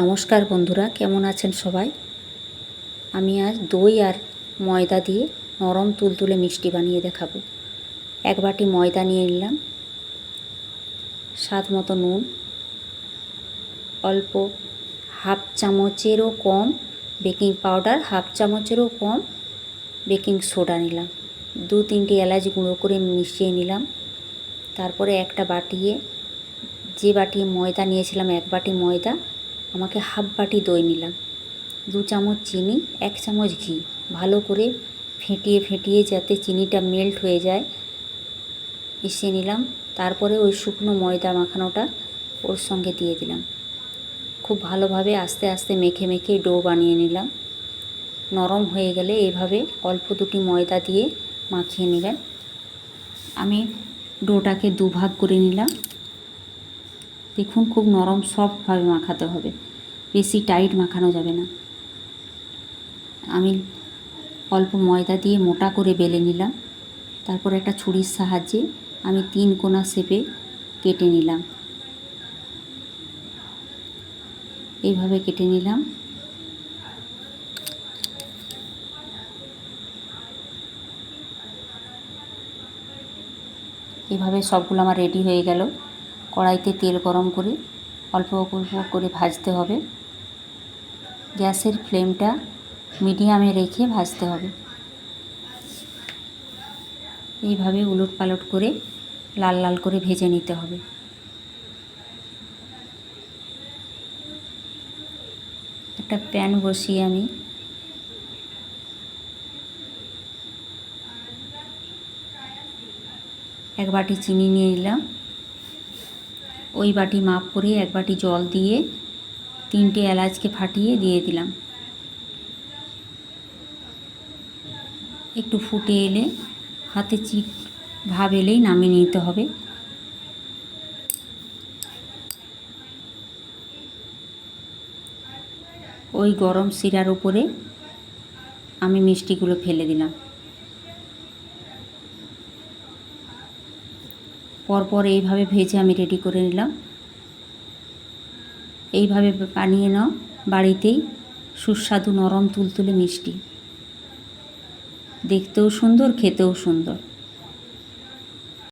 নমস্কার বন্ধুরা, কেমন আছেন সবাই? আমি আজ দই আর ময়দা দিয়ে নরম তুলতুলে মিষ্টি বানিয়ে দেখাবো। এক বাটি ময়দা নিয়ে নিলাম, স্বাদ মতো নুন, অল্প হাফ চামচেরও কম বেকিং পাউডার, হাফ চামচেরও কম বেকিং সোডা নিলাম। দু তিনটি এলাচ গুঁড়ো করে মিশিয়ে নিলাম। তারপরে একটা বাটিয়ে, যে বাটি ময়দা নিয়েছিলাম, এক বাটি ময়দা আমাকে হাফ বাটি দই নিলাম। দু চামচ চিনি, এক চামচ ঘি। ভালো করে ফেটিয়ে ফেটিয়ে যাতে চিনিটা মেল্ট হয়ে যায়, মিশিয়ে নিলাম। তারপরে ওই শুকনো ময়দা মাখানোটা ওর সঙ্গে দিয়ে দিলাম। খুব ভালোভাবে আস্তে আস্তে মেখে মেখে ডো বানিয়ে নিলাম। নরম হয়ে গেলে এইভাবে অল্প দুটি ময়দা দিয়ে মাখিয়ে নিলেন আমি ডোটাকে দুভাগ করে নিলাম। দেখুন খুব নরম, সফটভাবে মাখাতে হবে। বেশি টাইট মাখানো যাবে না। আমি অল্প ময়দা দিয়ে মোটা করে বেলে নিলাম। তারপর একটা ছুরির সাহায্যে আমি তিন কোনা শেপে কেটে নিলাম। এইভাবে কেটে নিলাম। এভাবে সবগুলো আমার রেডি হয়ে গেল। কড়াইতে তেল গরম করে অল্প অল্প করে ভাজতে হবে। গ্যাসের ফ্লেমটা মিডিয়ামে রেখে ভাজতে হবে। এইভাবে উলট পালট করে লাল লাল করে ভেজে নিতে হবে। একটা প্যান বসিয়ে আমি এক বাটি চিনি নিয়ে নিলাম। ওই বাটি মাপ করে এক বাটি জল দিয়ে তিনটে এলাচকে ফাটিয়ে দিয়ে দিলাম। একটু ফুটে এলে হাতে চিট ভাব এলেই নামিয়ে নিতে হবে। ওই গরম শিরার উপরে আমি মিষ্টিগুলো ফেলে দিলাম। পরপর এইভাবে ভেজে আমি রেডি করে নিলাম। এইভাবে বানিয়ে নাও বাড়িতেই সুস্বাদু নরম তুলতুলে মিষ্টি। দেখতেও সুন্দর, খেতেও সুন্দর।